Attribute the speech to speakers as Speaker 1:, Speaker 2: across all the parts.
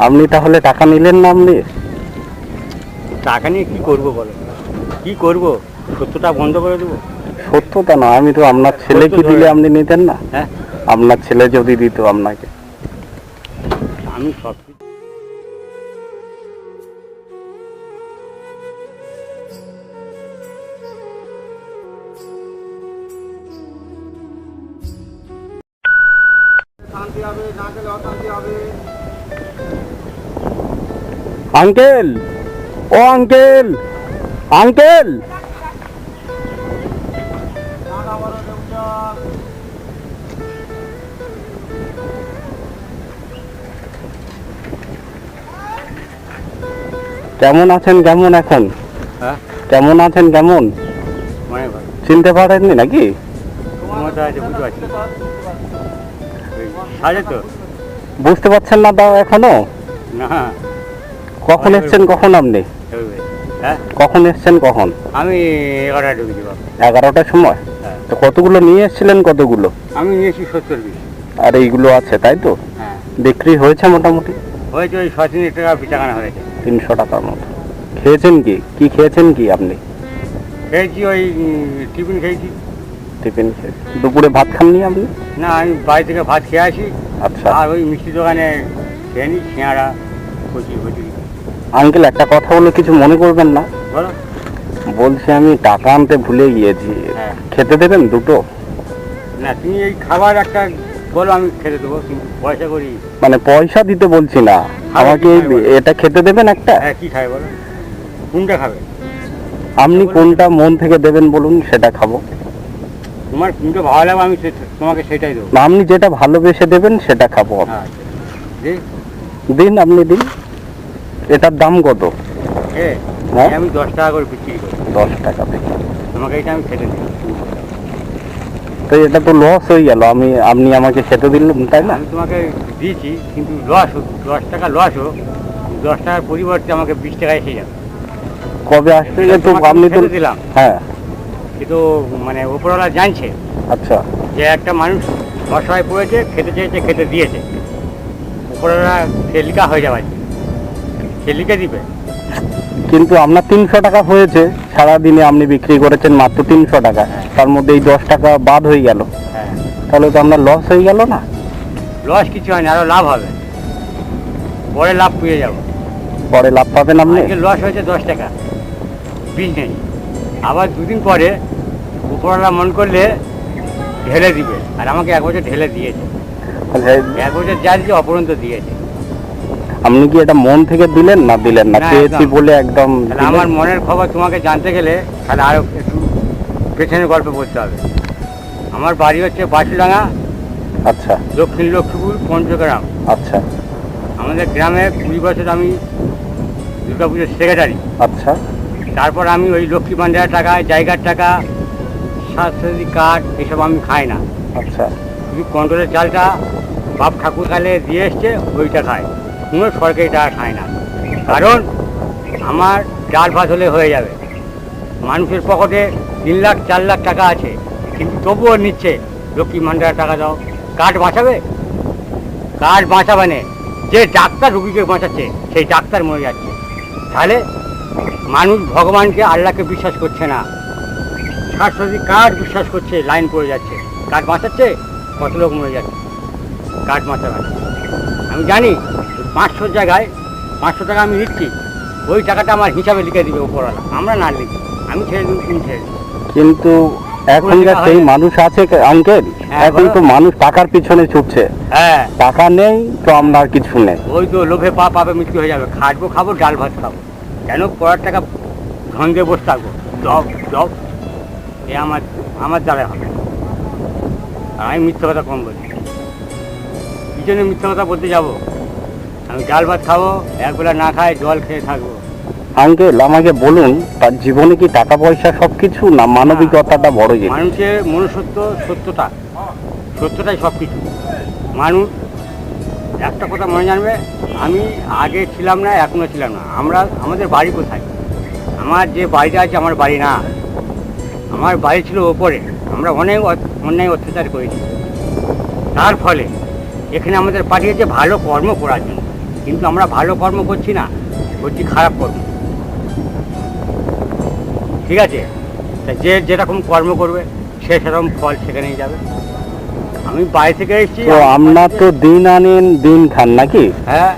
Speaker 1: আপনি তাহলে টাকা নিলেন না আপনি?
Speaker 2: টাকা নিয়ে কি করব বলো? কি করব? সত্যটা বন্ধ করে দেবো?
Speaker 1: সত্যতা না আমি তো আপনার ছেলে কি দিলে আপনি নিতেন না।
Speaker 2: হ্যাঁ।
Speaker 1: আপনার ছেলে যদি দিত আপনাকে।
Speaker 2: আমি সব কিছু
Speaker 1: আঙ্কেল ও আঙ্কেল আঙ্কেল। কেমন আছেন কেমন এখন?
Speaker 2: হ্যাঁ?
Speaker 1: কেমন আছেন কেমন?
Speaker 2: মানে
Speaker 1: চিনতে পারেননি নাকি?
Speaker 2: বুঝতে
Speaker 1: পারছেন না তাও এখনও?
Speaker 2: না।
Speaker 1: কখন এসছেন কখন আপনি?
Speaker 2: হ্যাঁ?
Speaker 1: কখন এসছেন কখন?
Speaker 2: আমি এগারোটা ঢুকেছি
Speaker 1: এগারোটার সময়?
Speaker 2: হ্যাঁ।
Speaker 1: তো কতগুলো নিয়ে এসেছিলেন কতগুলো?
Speaker 2: আমি নিয়েছি সত্তর পিস।
Speaker 1: আর এইগুলো আছে তাই তো?
Speaker 2: হ্যাঁ।
Speaker 1: বিক্রি হয়েছে মোটামুটি?
Speaker 2: হয়েছে ওই সতিন টাকা বিটাকানা হয়েছে।
Speaker 1: তিনশো টাকার মতো। খেয়েছেন কি? কি খেয়েছেন কি আপনি?
Speaker 2: খেয়েছি ওই টিফিন খেয়েছি।
Speaker 1: টিফিন খেয়ে দুপুরে ভাত খাননি আপনি?
Speaker 2: না আমি বাড়ি থেকে ভাত খেয়ে আসি।
Speaker 1: আচ্ছা।
Speaker 2: আর ওই মিষ্টি দোকানে খেয়ে নিই সিঁড়া কচি কচি
Speaker 1: আঙ্কেল একটা কথা বলে কিছু মনে করবেন না?
Speaker 2: বলো।
Speaker 1: বলছি আমি টাকা আনতে ভুলে গিয়েছি।
Speaker 2: হ্যাঁ।
Speaker 1: খেতে দেবেন দুটো?
Speaker 2: না তুমি এই খাবার একটা বলো আমি খেতে দেবো পয়সা করি।
Speaker 1: মানে পয়সা দিতে বলছি না। আমাকে এটা খেতে দেবেন একটা?
Speaker 2: হ্যাঁ কী খাবে বলো? কোনটা খাবে?
Speaker 1: আপনি কোনটা মন থেকে দেবেন বলুন সেটা খাব।
Speaker 2: তোমার কোনটা ভালো লাগবে আমি তোমাকে সেটাই দেবো।
Speaker 1: আপনি যেটা ভালোবেসে দেবেন সেটা খাব।
Speaker 2: হ্যাঁ
Speaker 1: দিন আপনি দিন। এটার দাম কত? হ্যাঁ?
Speaker 2: আমি দশ টাকা করে বিক্রি করি।
Speaker 1: দশ টাকা
Speaker 2: তোমাকে এটা আমি খেতে দিই
Speaker 1: তো এটা তো লস হয়ে গেল। আমি আপনি আমাকে খেতে দিলেন তাই না?
Speaker 2: আমি তোমাকে দিয়েছি কিন্তু লস দশ টাকা লস হোক দশ টাকার পরিবর্তে আমাকে বিশ টাকা এসে যাবে।
Speaker 1: কবে আসছে তো আপনি তো
Speaker 2: দিলাম।
Speaker 1: হ্যাঁ।
Speaker 2: কিন্তু মানে ওপরওয়ালা জানছে
Speaker 1: আচ্ছা।
Speaker 2: যে একটা মানুষ অসহায় পড়েছে খেতে চেয়েছে খেতে দিয়েছে। ওপরওয়ালা লিখা হয়ে যাবে। লিখে দিবে।
Speaker 1: কিন্তু আপনার তিনশো টাকা হয়েছে সারাদিনে আপনি বিক্রি করেছেন মাত্র তিনশো টাকা। তার মধ্যে এই দশ টাকা বাদ হয়ে গেল।
Speaker 2: হ্যাঁ।
Speaker 1: তাহলে তো আপনার লস হয়ে গেল না?
Speaker 2: লস কিছু হয়নি আরও লাভ হবে। পরে লাভ পেয়ে যাব।
Speaker 1: পরে লাভ পাবেন আপনি?
Speaker 2: লস হয়েছে দশ টাকা। বিজনেস আবার দুদিন পরে উপরওয়ালা মন করলে ঢেলে দিবে। আর আমাকে এক বছর ঢেলে দিয়েছে।
Speaker 1: আচ্ছা,
Speaker 2: এক বছর যা দিয়েছে অপরন্ত দিয়েছে।
Speaker 1: আপনি কি এটা মন থেকে দিলেন না দিলেন না? পেয়েছি বলে একদম
Speaker 2: আমার মনের খবর তোমাকে জানতে গেলে তাহলে আরও একটু পেছনের গল্প বলতে হবে। আমার বাড়ি হচ্ছে বাসুডাঙ্গা
Speaker 1: আচ্ছা।
Speaker 2: দক্ষিণ লক্ষ্মীপুর পঞ্চগ্রাম।
Speaker 1: আচ্ছা।
Speaker 2: আমাদের গ্রামে কুড়ি বছর আমি দুর্গাপুজোর সেক্রেটারি
Speaker 1: আচ্ছা।
Speaker 2: তারপর আমি ওই লক্ষ্মী ভান্ডারের টাকা জায়গার টাকা স্বাস্থ্যসাথী কার্ড এসব আমি খাই না।
Speaker 1: আচ্ছা।
Speaker 2: শুধু কন্ট্রোলের চালটা বাপ ঠাকুর কালে দিয়ে এসছে ওইটা খায় কোনো সরকারি টাকা খায় না। কারণ আমার ডাল ভাত হলে হয়ে যাবে। মানুষের পকেটে তিন লাখ, চার লাখ টাকা আছে। কিন্তু তবুও নিচ্ছে, লক্ষ্মী ভান্ডারের টাকা দাও। কার্ড বাঁচাবে? কার্ড বাঁচাবে না যে ডাক্তার রুগীকে বাঁচাচ্ছে, সেই ডাক্তার মরে যাচ্ছে। তাহলে মানুষ ভগবানকে, আল্লাহকে বিশ্বাস করছে না। স্বাস্থ্যসাথী কার্ড বিশ্বাস করছে, লাইন পড়ে যাচ্ছে। কার্ড বাঁচাচ্ছে, কত লোক মরে যাচ্ছে। বাঁচাবে না আমি জানি পাঁচশোর জায়গায় পাঁচশো টাকা আমি নিচ্ছি ওই টাকাটা আমার হিসাবে লিখে দিবে ওপরওয়ালা আমরা না লিখি আমি ছেড়ে দিন তুমি ছেড়ে
Speaker 1: কিন্তু এখন
Speaker 2: কোনো
Speaker 1: যা
Speaker 2: টাকা
Speaker 1: সেই মানুষ আছে আঙ্কেল
Speaker 2: হ্যাঁ,
Speaker 1: এখন তো মানুষ টাকার পিছনে ছুটছে।
Speaker 2: হ্যাঁ।
Speaker 1: টাকা নেই তো আপনার কিছু নেই।
Speaker 2: ওই তো লোভে পা পাবে মৃত্যু হয়ে যাবে। খাটবো খাব ডাল ভাত খাব। কেন পড়ার টাকা ধন দিয়ে বসে থাকব? Job job. এ আমার আমার দ্বারা হবে। আমি মিথ্যে কথা কম বলি কি জন্য মিথ্যে কথা বলতে যাব। আমি ডাল ভাত খাব একবেলা না খাই জল খেয়ে থাকব।
Speaker 1: আঙ্কেল আমাকে বলুন তার জীবনে কি টাকা পয়সা সবকিছু না মানবিকতাটা বড় জিনিস?
Speaker 2: মানুষের মনুষ্যত্ব সত্যতা। সত্যটাই সব কিছু মানুষ একটা কথা মনে জানবে আমি আগে ছিলাম না এখনও ছিলাম না। আমরা আমাদের বাড়ি কোথায়? আমার যে বাড়িটা আছে আমার বাড়ি না। আমার বাড়ি ছিল ওপরে। আমরা অনেক অন্যায় অত্যাচার করেছি। তার ফলে এখানে আমাদের পাঠিয়েছে ভালো কর্ম করার জন্য। কিন্তু আমরা ভালো কর্ম করছি না করছি খারাপ কর্ম। ঠিক আছে? তা যে যেরকম কর্ম করবে সে সেরকম ফল সেখানেই যাবে। আমি বাড়ি থেকে এসেছি।
Speaker 1: তো আপনার তো দিন আনেন দিন খান নাকি?
Speaker 2: হ্যাঁ।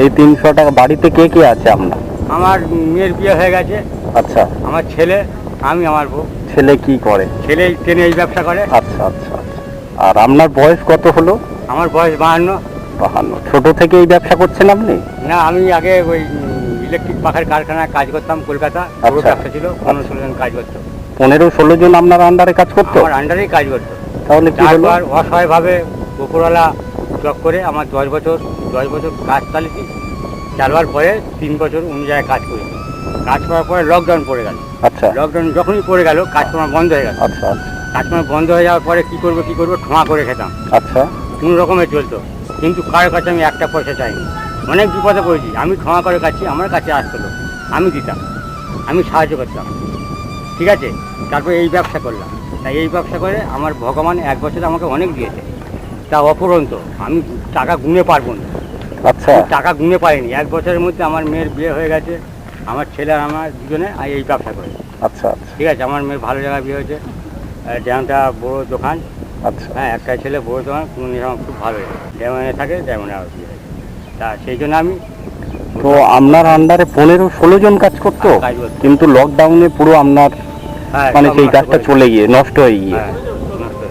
Speaker 1: এই তিনশো টাকা বাড়িতে কে কে আছে আপনার
Speaker 2: আমার মেয়ের বিয়ে হয়ে গেছে।
Speaker 1: আচ্ছা।
Speaker 2: আমার ছেলে আমি আমার বউ।
Speaker 1: ছেলে কি করে?
Speaker 2: ছেলে ট্রেনে এই ব্যবসা করে।
Speaker 1: আচ্ছা আচ্ছা আচ্ছা। আর আপনার বয়স কত হলো?
Speaker 2: আমার বয়স বাহান্ন।
Speaker 1: বাহান্ন। ছোট থেকে এই ব্যবসা করছেন আপনি?
Speaker 2: না আমি আগে ওই ইলেকট্রিক পাখার কারখানায় কাজ করতাম কলকাতা। বড়
Speaker 1: আচ্ছা।
Speaker 2: ব্যবসা ছিল পনেরো ষোলো জন কাজ করতো।
Speaker 1: পনেরো ষোলো জন আপনার আন্ডারে কাজ করতো?
Speaker 2: আমার আন্ডারেই কাজ করতো।
Speaker 1: তাহলে কি হলো?
Speaker 2: অসহায়ভাবে উপরওয়ালা চক করে আমার দশ বছর দশ বছর কাজ চালিয়েছি। চালবার পরে তিন বছর অন্য জায়গায় কাজ করি। কাজ করার পরে লকডাউন পড়ে গেল।
Speaker 1: আচ্ছা।
Speaker 2: লকডাউন যখনই পড়ে গেল কাজকর্ম বন্ধ হয়ে গেল।
Speaker 1: আচ্ছা। কাজ
Speaker 2: কাজকর্ম বন্ধ হয়ে যাওয়ার পরে কী করব কী করব ঠোঁয়া করে খেতাম।
Speaker 1: আচ্ছা।
Speaker 2: কোনো রকমের চলতো। কিন্তু কারোর কাছে আমি একটা পয়সা চাইনি। অনেক বিপদে পড়েছি। আমি ক্ষমা করে কাছি আমার কাছে আসতো। আমি দিতাম। আমি সাহায্য করতাম। ঠিক আছে? তারপর এই ব্যবসা করলাম। তাই এই ব্যবসা করে আমার ভগবান এক বছর আমাকে অনেক দিয়েছে। তা অপরন্ত আমি টাকা গুনে পারব না।
Speaker 1: আচ্ছা।
Speaker 2: টাকা গুনে পাইনি। এক বছরের মধ্যে আমার মেয়ের বিয়ে হয়ে গেছে। আমার ছেলে আর আমার দুজনে এই ব্যবসা করে।
Speaker 1: আচ্ছা আচ্ছা।
Speaker 2: ঠিক আছে? আমার মেয়ের ভালো জায়গায় বিয়ে হয়েছে। ড্যামটা বড় দোকান।
Speaker 1: আচ্ছা।
Speaker 2: হ্যাঁ একটা ছেলে বড় দোকান কোনো আমার খুব ভালো ডেমনে থাকে আর তা সেই জন্য আমি
Speaker 1: তো আপনার আন্ডারে পনেরো ষোলো জন কাজ করতো? কিন্তু লকডাউনে পুরো আপনার
Speaker 2: হ্যাঁ,
Speaker 1: মানে সেই কাজটা চলে গিয়ে নষ্ট হয়ে গিয়ে।
Speaker 2: হ্যাঁ, হয়ে।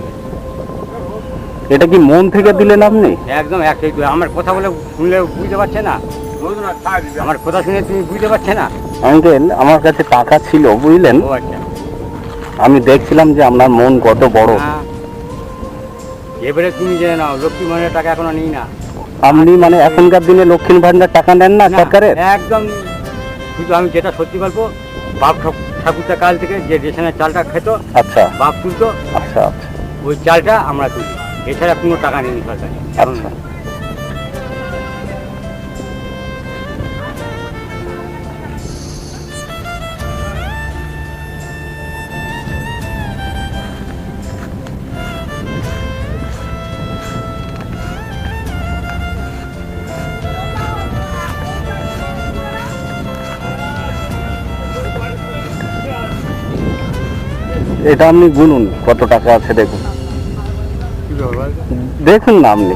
Speaker 1: এটা কি মন থেকে দিলেন আপনি?
Speaker 2: একদম দুই। আমার কথা বলে শুনলে বুঝতে পারছে না। আমার কথা শুনে তুমি বুঝতে পারছে না?
Speaker 1: আঙ্কেল আমার কাছে টাকা ছিল বুঝলেন?
Speaker 2: আচ্ছা।
Speaker 1: আমি দেখছিলাম যে আপনার মন কত বড়।
Speaker 2: হ্যাঁ। এবারে তুমি জেনে নাও লক্ষ্মী ভান্ডার টাকা এখনও নিই না।
Speaker 1: আপনি মানে এখনকার দিনে লক্ষ্মীর ভান্ডার টাকা নেন না সরকারের?
Speaker 2: একদম। কিন্তু আমি যেটা সত্যি বলব বাপ ঠাক- ঠাকুরটা কাল থেকে যে রেশনের চালটা খেত
Speaker 1: আচ্ছা।
Speaker 2: বাপ তুলতো
Speaker 1: আচ্ছা আচ্ছা।
Speaker 2: ওই চালটা আমরা তুলি। এছাড়া কোনো টাকা নেই সরকারি
Speaker 1: আচ্ছা। এটা আপনি গুনুন কত টাকা আছে দেখুন? দেখুন না আপনি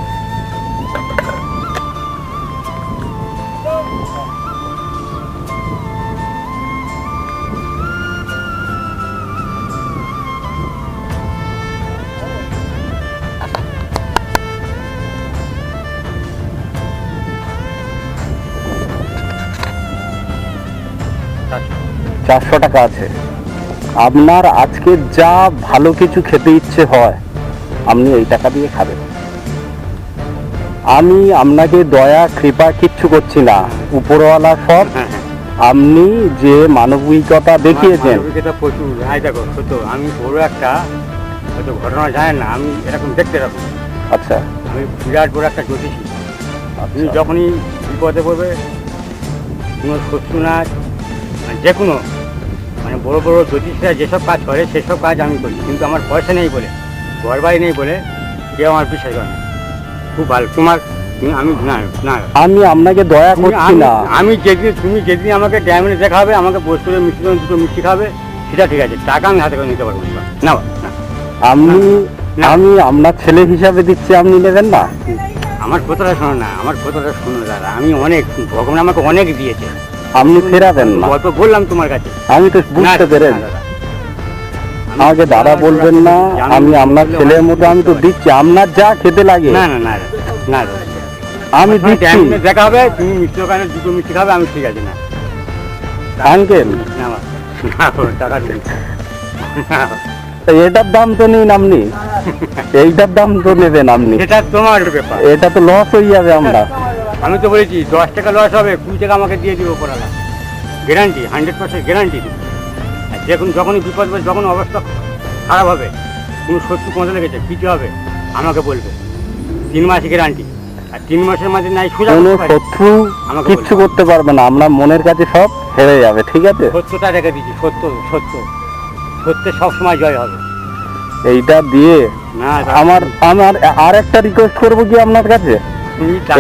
Speaker 1: চারশো টাকা আছে আপনার আজকে যা ভালো কিছু খেতে ইচ্ছে হয় আপনি এই টাকা দিয়ে খাবেন। আমি আপনাকে দয়া কৃপা কিচ্ছু করছি না। উপরওয়ালা সব
Speaker 2: হ্যাঁ হ্যাঁ।
Speaker 1: আপনি যে মানবিকতা দেখিয়েছেন।
Speaker 2: মানবিকতা প্রচুর। আই দেখো সত্য আমি বড় একটা হয়তো ঘটনা জানেন না আমি এরকম দেখতে রাখব
Speaker 1: আচ্ছা।
Speaker 2: আমি বিরাট বড় একটা জ্যোতিষী। তুমি
Speaker 1: আচ্ছা।
Speaker 2: যখনই বিপদে পড়বে কোনো শত্রু না মানে যে কোনো মানে বড় বড় জ্যোতিষীরা যেসব কাজ করে সেসব কাজ আমি করি। কিন্তু আমার পয়সা নেই বলে ঘর বাড়ি নেই বলে কেউ আমার বিশ্বাস করে না খুব ভালো। তোমার আমি না না।
Speaker 1: আমি আপনাকে দয়া করছি না।
Speaker 2: আমি যেদিন তুমি যেদিন আমাকে ড্যামেজে দেখাবে আমাকে বস্তুরে মিষ্টি দুটো মিষ্টি খাবে সেটা ঠিক আছে। টাকা আমি হাতে করে নিতে পারব না। না না
Speaker 1: আমি
Speaker 2: না।
Speaker 1: আমি আপনার ছেলে হিসাবে দিচ্ছি আপনি নেবেন না?
Speaker 2: আমার কথাটা শোনো না আমার কথাটা শোনো দাদা। আমি অনেক ভগবান আমাকে অনেক দিয়েছে।
Speaker 1: আপনি ফেরাবেন না।
Speaker 2: গল্প বললাম তোমার কাছে।
Speaker 1: আমি তো বুঝতে পেরেন
Speaker 2: দাদা।
Speaker 1: আমাকে দাদা বলবেন না আমি আপনার ছেলের মতো আমি তো দিচ্ছি। আপনার যা খেতে লাগে।
Speaker 2: না না না না
Speaker 1: আমি দিচ্ছি।
Speaker 2: দেখা হবে তুমি মিষ্টি দোকানে দুটো মিষ্টি খাবে আমি ঠিক আছে না।
Speaker 1: আঙ্কেল। এটার দাম তো নিন আপনি। এইটার দাম তো নেবেন আপনি।
Speaker 2: সেটা তোমার ব্যাপার।
Speaker 1: এটা তো লস হয়ে যাবে আমরা।
Speaker 2: আমি তো বলেছি দশ টাকা লস হবে কুড়ি টাকা আমাকে দিয়ে দিব পড়ালা গ্যারান্টি হান্ড্রেড পার্সেন্ট গ্যারান্টি আর যখন যখনই বিপদ হবে যখন অবস্থা খারাপ হবে কোনো শত্রু পৌঁছে লেগেছে কিছু হবে আমাকে বলবে। তিন মাস গ্যারান্টি আর তিন মাসের মাঝে নাই সোজা
Speaker 1: কোনো শত্রু
Speaker 2: আমাকে
Speaker 1: কিচ্ছু করতে পারবে না। আমরা মনের কাছে সব হেরে যাবে ঠিক আছে?
Speaker 2: সত্যটা রেখে দিচ্ছি সত্য সত্য। সত্যের সবসময় জয় হবে।
Speaker 1: এইটা দিয়ে
Speaker 2: না
Speaker 1: আমার আমার আর একটা রিকোয়েস্ট করব কি আপনার কাছে?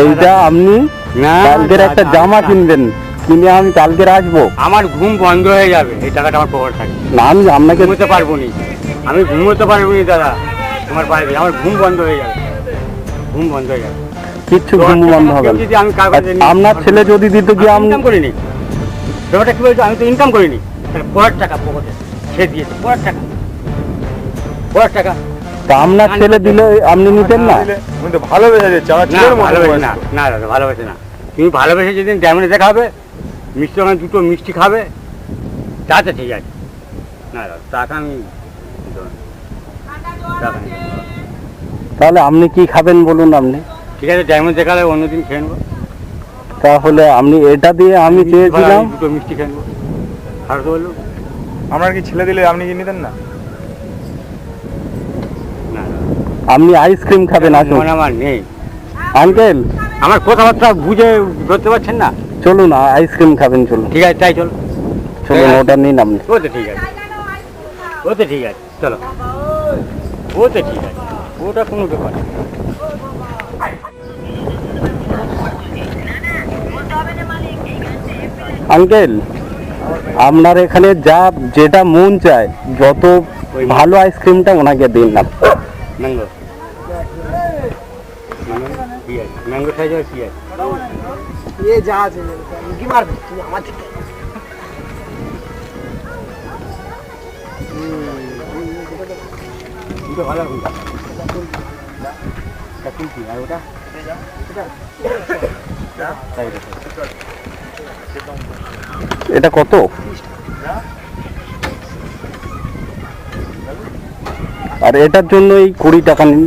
Speaker 1: এইটা আপনি
Speaker 2: না
Speaker 1: কালকের একটা জামা কিনবেন কিনে আমি কালকের আসব
Speaker 2: আমার ঘুম বন্ধ হয়ে যাবে এই টাকাটা আমার পকেট থাকে
Speaker 1: না আমি আপনাকে
Speaker 2: ঘুমোতে পারব নি আমি ঘুমোতে পারব নি দাদা। তোমার বাড়িতে আমার ঘুম বন্ধ হয়ে যাবে। ঘুম বন্ধ হয়ে যাবে।
Speaker 1: কিচ্ছু ঘুম বন্ধ হবে আপনার ছেলে যদি দিত
Speaker 2: ইনকাম করিনি। ব্যাপারটা কি বলছো আমি তো ইনকাম করিনি। পরের টাকা পকেটে সে দিয়েছে পরের টাকা। পরের টাকা।
Speaker 1: তা আপনার ছেলে দিলে আপনি নিতেন না
Speaker 3: তুমি তো ভালোবেসে দিচ্ছে আমার
Speaker 2: না
Speaker 3: ছেলের মতো
Speaker 2: ভালোবেসে না না দাদা ভালোবেসে না। তুমি ভালোবেসে যেদিন ড্যামেনে দেখাবে মিষ্টি ওখানে দুটো মিষ্টি খাবে তাতে ঠিক আছে। না দাদা টাকা আমি।
Speaker 1: তাহলে আপনি কি খাবেন বলুন আপনি?
Speaker 2: ঠিক আছে ড্যামেজ দেখালে অন্যদিন খেয়ে নেব।
Speaker 1: তাহলে আপনি এটা দিয়ে আমি চেয়েছিলাম
Speaker 2: দুটো মিষ্টি খেয়ে নেব। খারাপ তো বলল
Speaker 3: আপনার কি ছেলে দিলে আপনি কি নিতেন না?
Speaker 1: আপনি আইসক্রিম খাবেন আসুন।
Speaker 2: আমার নেই।
Speaker 1: আঙ্কেল?
Speaker 2: আমার কথাবার্তা বুঝে ধরতে পারছেন না?
Speaker 1: চলুন আইসক্রিম খাবেন চলুন।
Speaker 2: ঠিক আছে তাই চলুন।
Speaker 1: চলুন ওটা নিন আপনি।
Speaker 2: ও তো ঠিক আছে। ও তো ঠিক আছে। চলো। ও তো ঠিক আছে। ওটা কোনো ব্যাপার না।
Speaker 1: আঙ্কেল আপনার এখানে যা যেটা মন চায় যত ভালো আইসক্রিমটা ওনাকে দিন না।
Speaker 2: ম্যাঙ্গো। খাই আছে যা আছে
Speaker 4: কি মারবে? আমার থেকে
Speaker 2: এটা
Speaker 1: কত? আর এটার জন্য এই কুড়ি টাকা নিন।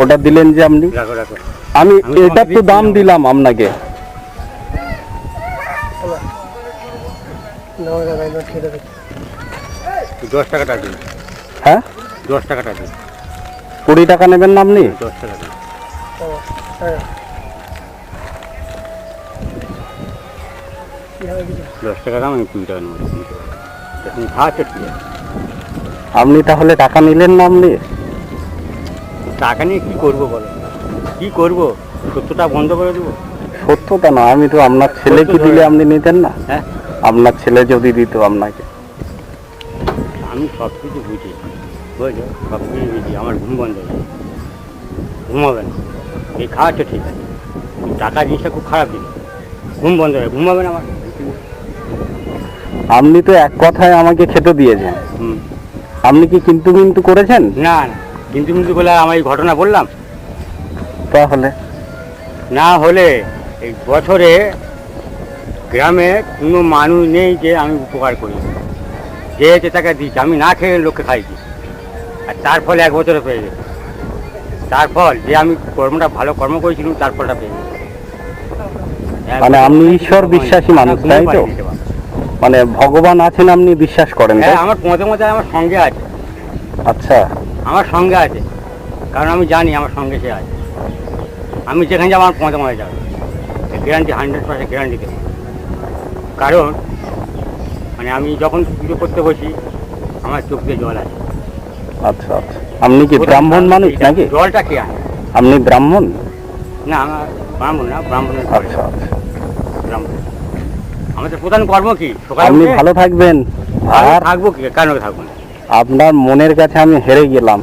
Speaker 1: ওটা দিলেন যে আপনি?
Speaker 2: রাখো রাখো।
Speaker 1: আমি এটা তো দাম দিলাম আপনাকে।
Speaker 2: দশ টাকাটা দিন।
Speaker 1: হ্যাঁ?
Speaker 2: দশ টাকাটা দিন।
Speaker 1: কুড়ি টাকা নেবেন না আপনি?
Speaker 2: দশ টাকা দিন। দশ টাকা দাম আমি কুড়ি টাকা নেব।
Speaker 1: আপনি তাহলে টাকা নিলেন না আপনি?
Speaker 2: টাকা নিয়ে কি করব বলো? কি করব? সত্যটা বন্ধ করে দেবো?
Speaker 1: সত্যতা না আমি তো আপনার ছেলে কি দিলে আপনি নিতেন না
Speaker 2: হ্যাঁ?
Speaker 1: আপনার ছেলে যদি দিত আপনাকে।
Speaker 2: আমি সব কিছু বুঝি। বুঝছ সব কিছু বুঝি আমার ঘুম বন্ধ হয়ে। ঘুমাবে না। এই খাওয়াচ্ছ ঠিক আছে। টাকা জিনিসটা খুব খারাপ জিনিস। ঘুম বন্ধ হয়ে ঘুমাবে না আমার?
Speaker 1: আপনি তো এক কথায় আমাকে খেতে দিয়েছেন।
Speaker 2: হুম।
Speaker 1: আপনি কি কিন্তু কিন্তু করেছেন?
Speaker 2: না না। কিন্তু কিন্তু বলে আমার এই ঘটনা বললাম।
Speaker 1: তাহলে
Speaker 2: না হলে এই বছরে গ্রামে কোনো মানুষ নেই যে আমি উপকার করি। যে যে টাকা দিচ্ছি আমি না খেয়ে লোককে খাইছি আর তার ফলে এক বছরে পেয়ে গেছে। তার ফল যে আমি কর্মটা ভালো কর্ম করেছিলাম তার ফলটা পেয়ে গেছি।
Speaker 1: মানে আপনি ঈশ্বর বিশ্বাসী মানুষ, তাই তো? মানে ভগবান আছেন আপনি বিশ্বাস করেন
Speaker 2: হ্যাঁ আমার পথে মধ্যে আমার সঙ্গে আছে।
Speaker 1: আচ্ছা।
Speaker 2: আমার সঙ্গে আছে। কারণ আমি জানি আমার সঙ্গে সে আছে। আমি যেখানে যাব আমার পৌঁছে মধ্যে যাবে গ্যারান্টি হান্ড্রেড পার্সেন্ট গ্যারান্টি দেবো। কারণ মানে আমি যখন পুজো করতে বসি আমার চোখ দিয়ে জল আছে
Speaker 1: আচ্ছা আচ্ছা। আপনি কি ব্রাহ্মণ মানুষ নাকি?
Speaker 2: জলটা কে আনে?
Speaker 1: আপনি ব্রাহ্মণ?
Speaker 2: না আমার ব্রাহ্মণ না ব্রাহ্মণের
Speaker 1: আচ্ছা আচ্ছা।
Speaker 2: ব্রাহ্মণ। আমাদের প্রধান কর্ম কি?
Speaker 1: আপনি ভালো থাকবেন। আর
Speaker 2: থাকব কি? কেন থাকব না?
Speaker 1: আপনার মনের কাছে আমি হেরে গেলাম।